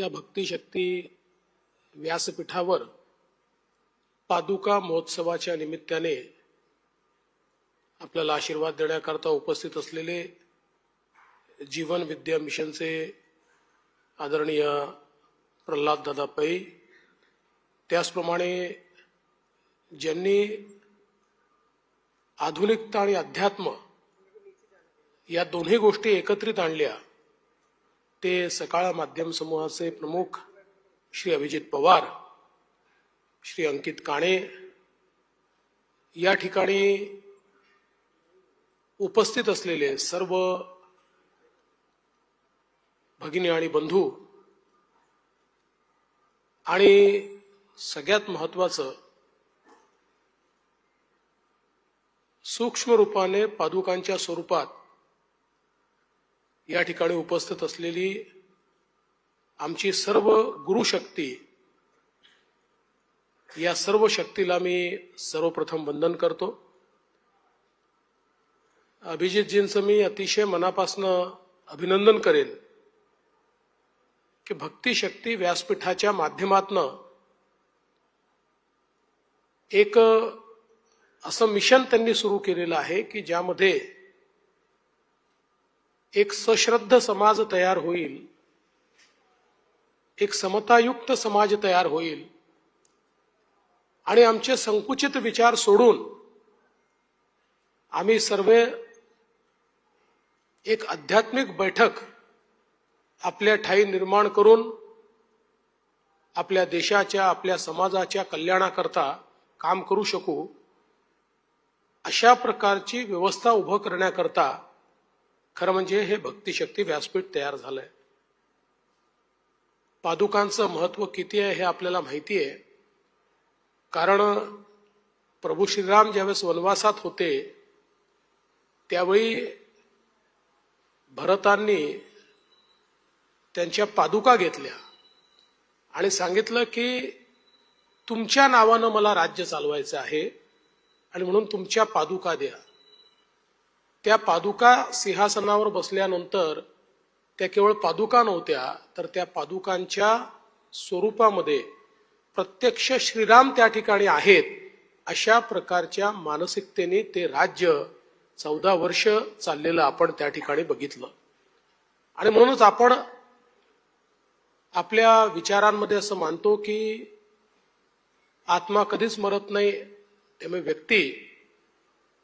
या भक्तिशक्ती व्यासपीठावर पादुका महोत्सवाच्या निमित्ताने आपल्याला आशीर्वाद देण्याकरता उपस्थित असलेले जीवन विद्या मिशनचे आदरणीय प्रल्हाद दादा पै त्याचप्रमाणे ज्यांनी आधुनिकता आणि अध्यात्म या दोन्ही गोष्टी एकत्रित आणल्या ते सकाळ माध्यम समूहाचे प्रमुख श्री अभिजित पवार श्री अंकित काणे या ठिकाणी उपस्थित असलेले सर्व भगिनी आणि बंधू आणि सगळ्यात महत्वाचं सूक्ष्म रूपाने पादुकांच्या स्वरूपात या ठिकाणी उपस्थित असलेली आमची सर्व गुरुशक्ती या सर्व शक्तीला मी सर्वप्रथम वंदन करतो. अभिजितजींचं मी अतिशय मनापासनं अभिनंदन करेन की भक्ती शक्ती व्यासपीठाच्या माध्यमातनं एक असं मिशन त्यांनी सुरू केलेलं आहे की ज्यामध्ये एक सश्रद्ध समाज तयार होईल एक समतायुक्त समाज तयार होईल आणि आमचे संकुचित विचार सोडून आम्ही सर्व एक आध्यात्मिक बैठक आपल्या ठाई निर्माण करून आपल्या देशाच्या आपल्या समाजाच्या कल्याणाकरता काम करू शकू अशा प्रकारची व्यवस्था उभं करण्याकरता खरं म्हणजे हे भक्तिशक्ती व्यासपीठ तयार झालंय. पादुकांचं महत्त्व किती आहे हे आपल्याला माहिती आहे. कारण प्रभू श्रीराम ज्यावेळेस वनवासात होते त्यावेळी भरतांनी त्यांच्या पादुका घेतल्या आणि सांगितलं की तुमच्या नावानं मला राज्य चालवायचं आहे आणि म्हणून तुमच्या पादुका द्या. त्या पादुका सिंहासनावर बसल्यानंतर त्या केवळ पादुका नव्हत्या तर त्या पादुकांच्या स्वरूपामध्ये प्रत्यक्ष श्रीराम त्या ठिकाणी आहेत अशा प्रकारच्या मानसिकतेने ते राज्य चौदा वर्ष चाललेलं आपण त्या ठिकाणी बघितलं. आणि म्हणूनच आपण आपल्या विचारांमध्ये असं मानतो की आत्मा कधीच मरत नाही त्यामुळे व्यक्ती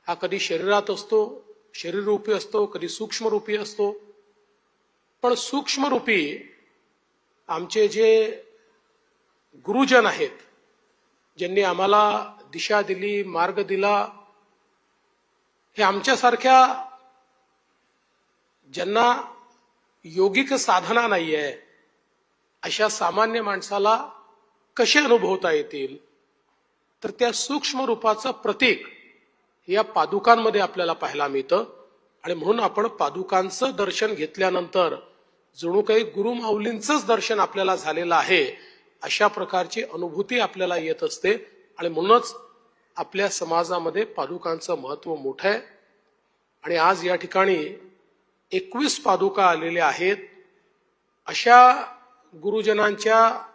हा कधी शरीरात असतो शरीररूपी असतो कधी सूक्ष्मरूपी असतो. पण सूक्ष्मरूपी आमचे जे गुरुजन आहेत ज्यांनी आम्हाला दिशा दिली मार्ग दिला हे आमच्यासारख्या ज्यांना योगिक साधना नाही आहे अशा सामान्य माणसाला कसे अनुभवता येतील? तर त्या सूक्ष्म रूपाचं प्रतीक या पादुकांमध्ये आपल्याला पाहायला मिळतं. आणि म्हणून आपण पादुकांचं दर्शन घेतल्यानंतर जणू काही गुरु माऊलींचंच दर्शन आपल्याला झालेलं आहे अशा प्रकारची अनुभूती आपल्याला येत असते. आणि म्हणूनच आपल्या समाजामध्ये पादुकांचं महत्त्व मोठं आहे. आणि आज या ठिकाणी एकवीस पादुका आलेल्या आहेत. अशा गुरुजनांच्या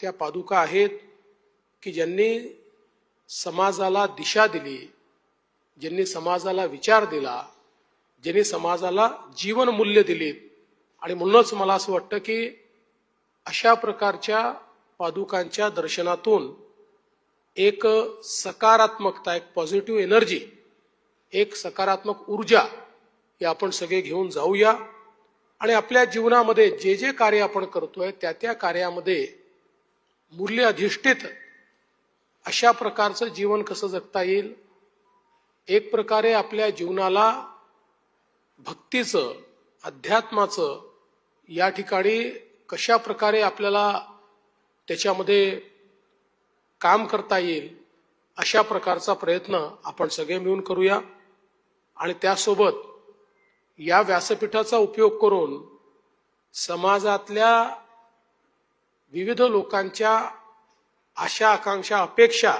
त्या पादुका आहेत की ज्यांनी समाजाला दिशा दिली ज्यांनी समाजाला विचार दिला ज्यांनी समाजाला जीवन मूल्य दिलीत आणि म्हणूनच मला असं वाटतं की अशा प्रकारच्या पादुकांच्या दर्शनातून एक सकारात्मकता एक पॉझिटिव्ह एनर्जी एक सकारात्मक ऊर्जा हे आपण सगळे घेऊन जाऊया. आणि आपल्या जीवनामध्ये जे जे कार्य आपण करतोय त्या त्या कार्यामध्ये मूल्य अधिष्ठित अशा प्रकारचं जीवन कसं जगता येईल? एक प्रकारे आपल्या जीवनाला भक्तीचं अध्यात्माचं या ठिकाणी कशा प्रकारे आपल्याला त्याच्यामध्ये काम करता येईल अशा प्रकारचा प्रयत्न आपण सगळे मिळून करूया. आणि त्यासोबत या व्यासपीठाचा उपयोग करून समाजातल्या विविध लोकांच्या आशा आकांक्षा अपेक्षा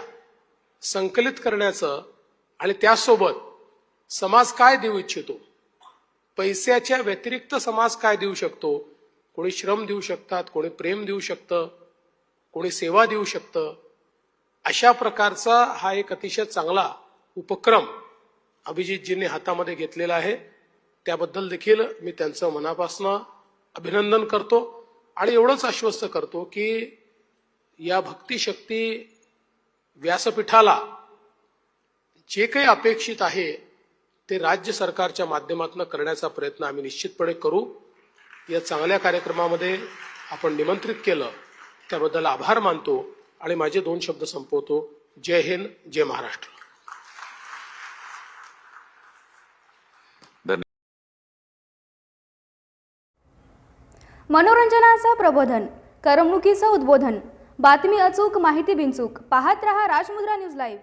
संकलित करण्याचं आणि त्यासोबत समाज काय देऊ इच्छितो? पैशाच्या व्यतिरिक्त समाज काय देऊ शकतो? कोणी श्रम देऊ शकतात कोणी प्रेम देऊ शकतं कोणी सेवा देऊ शकतं. अशा प्रकारचा हा एक अतिशय चांगला उपक्रम अभिजितजींनी हातामध्ये घेतलेला आहे. त्याबद्दल देखील मी त्यांचं मनापासनं अभिनंदन करतो आणि एवढंच आश्वस्त करतो की या भक्तिशक्ती व्यासपीठाला जे काही अपेक्षित आहे ते राज्य सरकारच्या माध्यमातून करण्याचा प्रयत्न आम्ही निश्चितपणे करू. या चांगल्या कार्यक्रमामध्ये आपण निमंत्रित केलं त्याबद्दल आभार मानतो आणि माझे दोन शब्द संपवतो. जय हिंद जय महाराष्ट्र. मनोरंजनाचं प्रबोधन करमणुकीचं उद्बोधन. बातमी अचूक माहिती बिनचूक. पाहत रहा राजमुद्रा न्यूज लाईव्ह